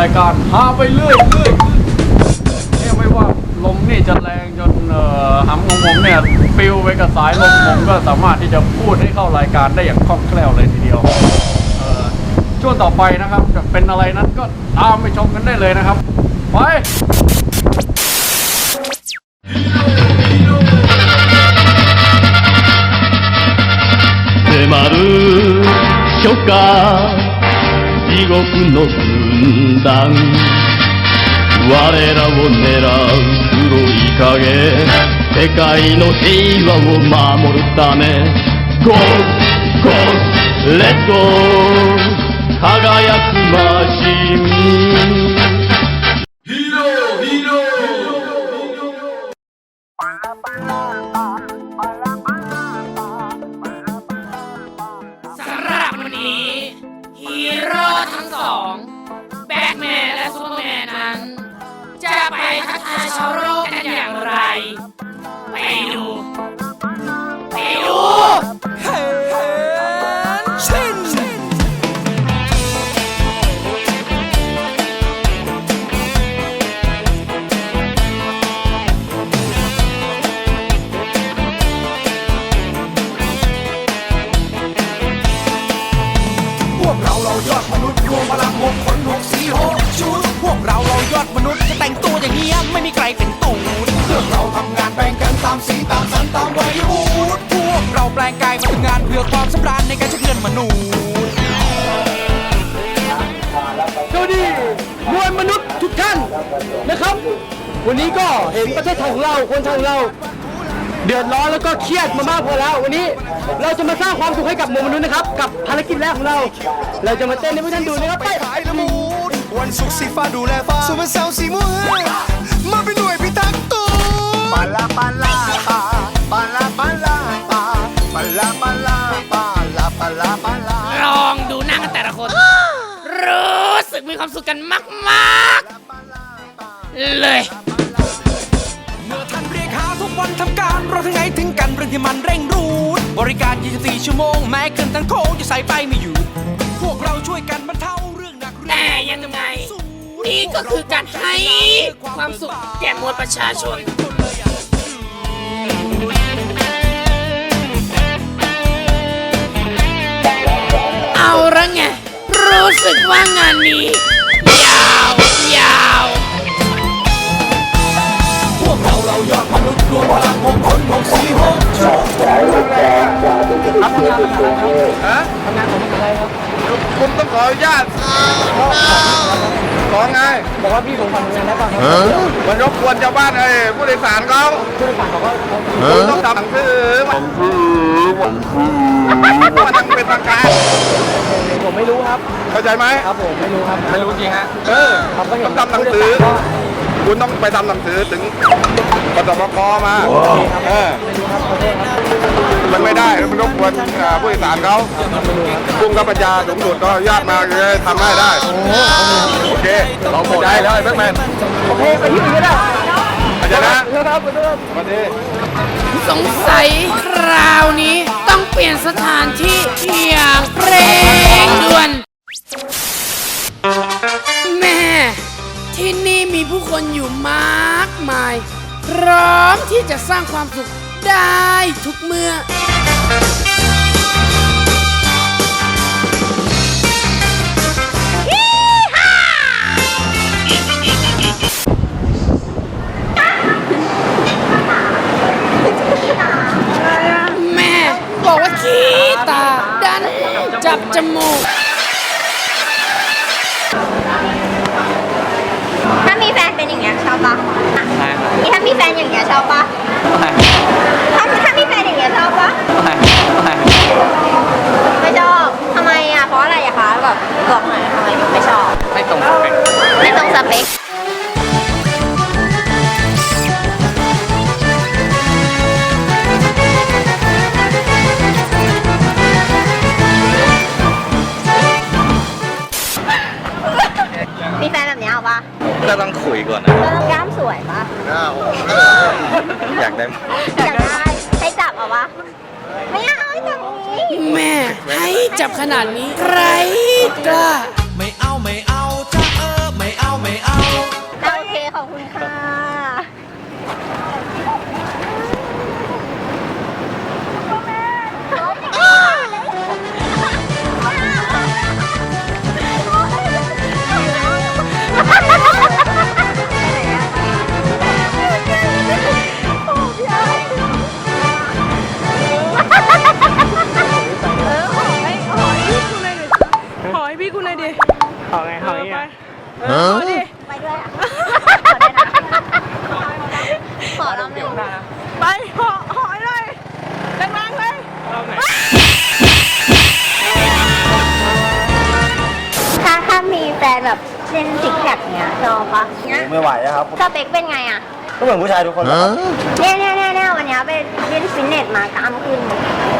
รายการพาไปเรื่อยเรื่อยเนี่ยไม่ว่าลมนี่จะแรงจนเอ่อหำของผมเนี่ยปิวไปกับสายลมผมก็สามารถที่จะพูดให้เข้ารายการได้อย่างคล่องแคล่วเลยทีเดียวเอ่อช่วงต่อไปนะครับจะเป็นอะไรนั้นก็ตามไปชมกันได้เลยนะครับ ไป 迫る初夏 地獄の軍団。我らを狙う黒い影。世界の平和を守るため。ゴーゴーレッド輝くマシン。 ไปทักทายชาวโลกกันอย่างไร ไปดู ไปดูพวกเราเรายอดมนุษย์รวมพ ยอดมนุษย์จะแต่งตัวอย่างเงี้ยไม่มีใครเป็นตูดเพื่อเราทำงานแบ่งกันตามสีตามสันตามวัยวุฒิพวกเราแปลงกายมาทำงานเพื่อความสำราญในการช่วยเพื่อนมนุษย์สวัสดีมวลมนุษย์ทุกท่านนะครับ วันนี้ก็เห็นประเทศไทยของเราคนไทยของเรา เดือดร้อนแล้วก็เครียดมามากพอแล้ว วันนี้เราจะมาสร้างความสุขให้กับมวลมนุษย์นะครับ กับภารกิจแรกของเรา เราจะมาเต้นให้พวกท่านดูนะครับไปขายละมูน วันศุกร์สีฟ้าดูแลฟ้าส่วนวันเสาร์สีม่วงมาเป็นหน่วยพิทักษ์ตัวปาลาปาลาปาปาลาปาลาปาปาลาปาลาปาลาปาลาปาลาลองดูหน้ากันแต่ละคน รู้สึกมีความสุขกันมากๆ เลย เมื่อท่านเรียกหาทุกวันทำการเราทั้งไงถึงกันเรื่องที่มันเร่งรูดบริการ 24 ชั่วโมง แม้ขึ้นทั้งโค้งจะใส่ไปไม่อยู่ พวกเราช่วยกันบรรเทาเรื่องหนักเรื่องแต่ยังไง นี่ก็คือการให้ความสุขแก่มวลประชาชน เอาละไง รู้สึกว่างานนี้ ยาวยาว พวกเราเรายอดมนุษย์รวมพลังหกคนหกสีหกชกคุณต้องขออนุญาต ขอไงบอกว่าพี่ผมทำงานได้ป่ะครับมันรบกวนชาวบ้านไอ้ผู้โดยสารเขาผู้โดยสารเขาก็คุณต้องทำหนังสือมันมันยังเป็นทางการผมไม่รู้ครับ เข้าใจไหมครับผมไม่รู้ครับไม่รู้จริงฮะเออครับก็เห็ต้อนงทำหนังสือคุณต้องไปทำหนังสือถึง ปตปกมาเออไม่รู้ครับขอโทษครับมันไม่ได้ มันรบกวนอ่าผู้โดยสารเขาพุ่งกับปัญญาสูงสุดก็อนุญาตมาเลยทำให้ได้ โอเคเราเข้าใจแล้วไอ้แบ็คแมนโอเคไปที่อื่นก็ได้เข้าใจนะนะครับขอโทษสวัสดีสงสัยคราวนี้ต้องเปลี่ยนสถานที่อย่างเร่งด่วนแม่ที่นี่มีผู้คนอยู่มากมาย พร้อมที่จะสร้างความสุขได้ทุกเมื่อ แม่บอกว่าขี้ตา ดันจับจมูก ถ้ามีแฟนเป็น อย่างเงี้ยชอบปะนี่ถ้ามีแฟนอย่างเงี้ยชอบปะถ้าถ้ามีแฟนอย่างเงี้ยชอบปะไม่ชอบทำไมอะเพราะอะไรอะคะแบบบอกหน่อยทำไมถึงไม่ชอบไม่ตรงสเปคไม่ตรงสเปค ก็ต้องคุยก่อนนะก็ต้องกล้ามสวยปะอยากได้อยากได้ให้จับเอาปะไม่เอาให้จับอย่างนี้ แม่ให้จับขนาดนี้ใครกล้า็กเป็นไงอะ ก็เหมือนผู้ชายทุกคนเนี่ยเนี่ยเนี่ยเนี่ยวันนี้ไปเล่นฟิตเนสมากล้ามขึ้น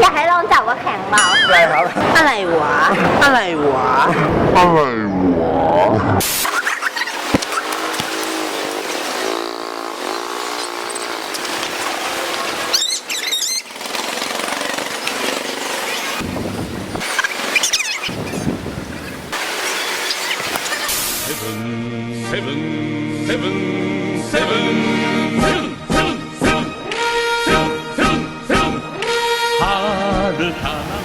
อยากให้ลองจับว่าแข็งเบา อะไรครับ อะไรวะ อะไรวะ Seven, seven, seven. 세븐 세븐 세븐 세븐 세븐 세븐 세븐 하늘 하나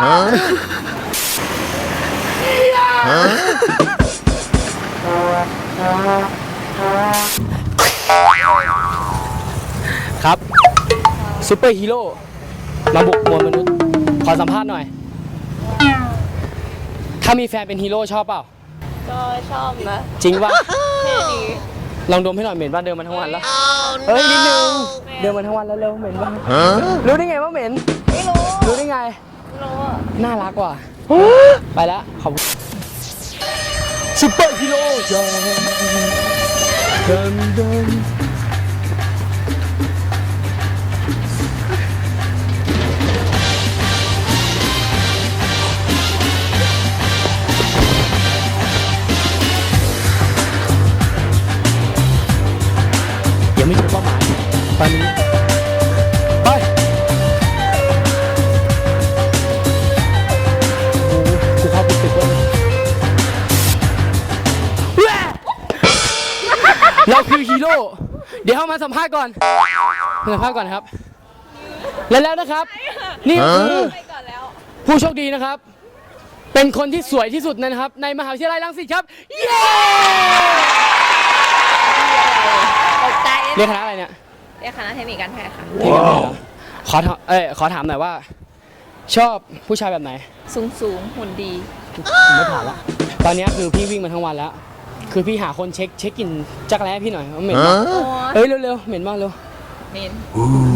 어? ครับซูเปอร์ฮีโร่มาบุกมวลมนุษย์ ขอสัมภาษณ์หน่อย ถ้ามีแฟนเป็นฮีโร่ชอบเปล่า ก็ชอบนะจริงป่ะเท่ดีลองดมให้หน่อยเหม็นป่ะเดินมาทั้งวันแล้วเอ้ยนิดนึงเดินมาทั้งวันแล้วเร็วเหม็นป่ะรู้ได้ไงว่าเหม็นไม่รู้รู้ได้ไงไม่รู้อะน่ารักกว่าไปแล้วขอบคุณ Süper Hilo olacağım Benden เราคือฮีโร่ เดี๋ยวเข้ามาสัมภาษณ์ก่อนมาสัมภาษณ์ก่อนครับ และแล้วนะครับ นี่คือผู้โชคดีนะครับ เป็นคนที่สวยที่สุดนะครับ ในมหาวิทยาลัยรังสิตครับ เย้ตกใจเรียนคณะอะไรเนี่ยเรียนคณะเทคนิคการแพทย์ค่ะเทคนิคอะไรเหรอขอถามเอ้ยขอถามหน่อยว่า ชอบผู้ชายแบบไหน สูงสูงหุ่นดีผมไม่ถามละตอนเนี้ยคือพี่วิ่งมาทั้งวันแล้ว คือพี่หาคนเช็คเช็คกลิ่นจักรแร้พี่หน่อยว่าเหม็นปะเอ้ยเร็วๆเหม็นมากเร็วเมน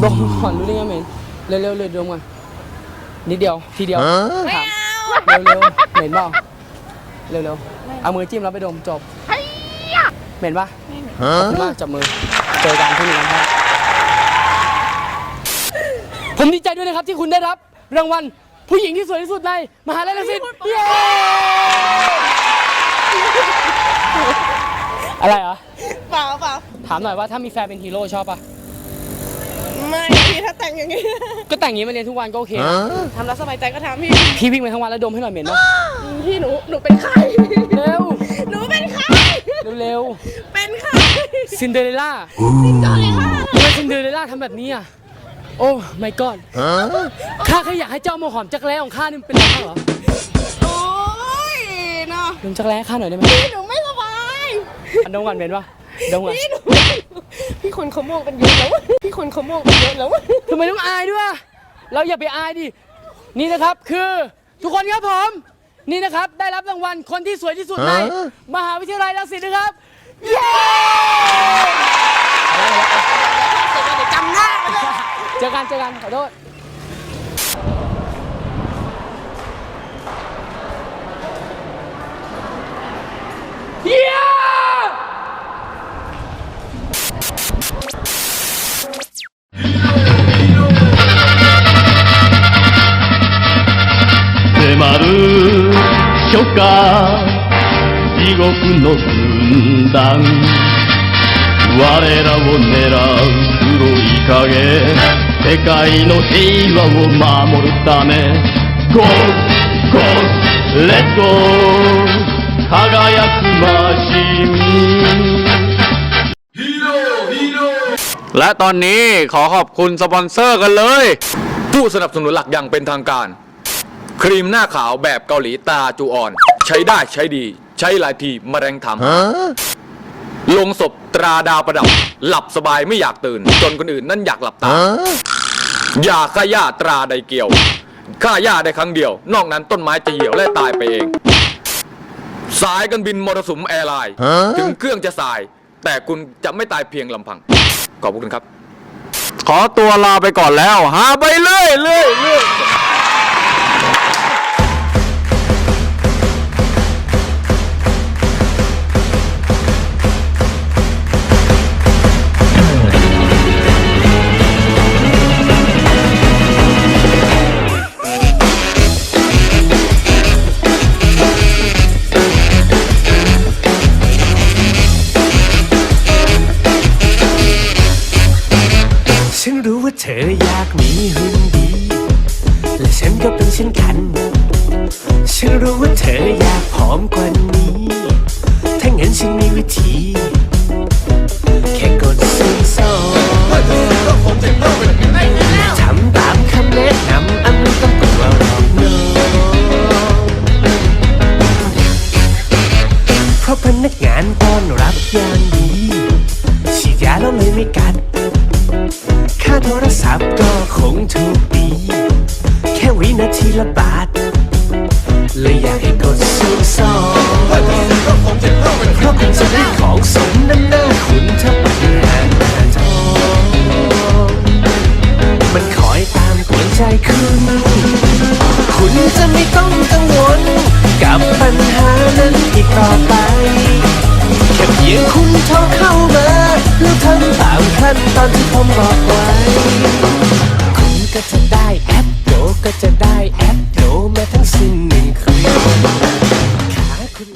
ดมก่อนรู้ได้ไงเหม็นเร็วๆเลยดมก่อนนิดเดียวทีเดียวถามเร็วๆเหม็นเปล่าเร็วๆเอามือจิ้มแล้วไปดมจบเหม็นปะขอบคุณมากจับมือเจอกันที่นี่นะครับผมดีใจด้วยนะครับที่คุณได้รับรางวัลผู้หญิงที่สวยที่สุดในมหาลัยรังสิตเย้ อะไรเหรอ เปล่าเปล่าถามหน่อยว่าถ้ามีแฟนเป็นฮีโร่ชอบปะไม่พี่ถ้าแต่งอย่างนี้ก็แต่งอย่างนี้มาเรียนทุกวันก็โอเคนะทำแล้วสบายใจก็ทำพี่พี่วิ่งมาทั้งวันแล้วดมให้หน่อยเหม็นปะพี่หนูหนูเป็นใครเร็วหนูเป็นใครเร็วเป็นใครๆซินเดอเรลล่าทำไมซินเดอเรลล่าทำแบบนี้อะโอ้ my god ข้าแค่อยากให้เจ้ามาหอมจักรแร้ของข้านี่มันเป็นอะไรบ้างเหรอโอ้ยเนาะดมจักรแร้ข้าหน่อยได้ไหมพี่หนูไม่สบาย อันดมก่อนเหม็นปะดมก่อนพี่หนูพี่คนเขาม่วงกันเยอะแล้ว พี่คนเขาม่วงกันเยอะแล้วทำไมต้องอายด้วย เราอย่าไปอายดิ นี่นะครับคือทุกคนครับผม นี่นะครับได้รับรางวัลคนที่สวยที่สุดในมหาวิทยาลัยรังสิตนะครับ เย้จำหน้าเจอกันเจอกันขอโทษ 地獄の軍団我らを狙う黒い影世界の平和を守るため Go! Go! Let's go! 輝くマシン และตอนนี้ขอขอบคุณสปอนเซอร์กันเลย ผู้สนับสนุนหลักอย่างเป็นทางการ ครีมหน้าขาวแบบเกาหลีตาจูออน ใช้ได้ใช้ดี ใช้หลายทีมะเร็งทำลงศพตราดาวประดับ หลับสบายไม่อยากตื่น จนคนอื่นนั่นอยากหลับตา อย่าฆ่าหญ้าตราใดเกี่ยวฆ่าหญ้าได้ครั้งเดียว นอกนั้นต้นไม้จะเหี่ยวและตายไปเอง สายการบินมรสุมแอร์ไลน์ถึงเครื่องจะสาย แต่คุณจะไม่ตายเพียงลำพัง ขอบคุณครับ ขอตัวลาไปก่อนแล้ว หาไปเรื่อยเรื่อยเรื่อย เธออยากมีหุ่นดี และฉันก็เป็นเช่นกัน ฉันรู้ว่าเธออยากผอมกว่านี้ ถ้างั้นฉันมีวิธี จคุณ คุณจะไม่ต้องกังวล กับปัญหานั้นอีกต่อไป แค่เพียงคุณโทรเข้ามาแล้วทำตามขั้นตอนที่ผมบอกไว้ คุณก็จะได้แอปโดก็จะได้แอปโดมาทั้งสิ้นหนึ่งคืน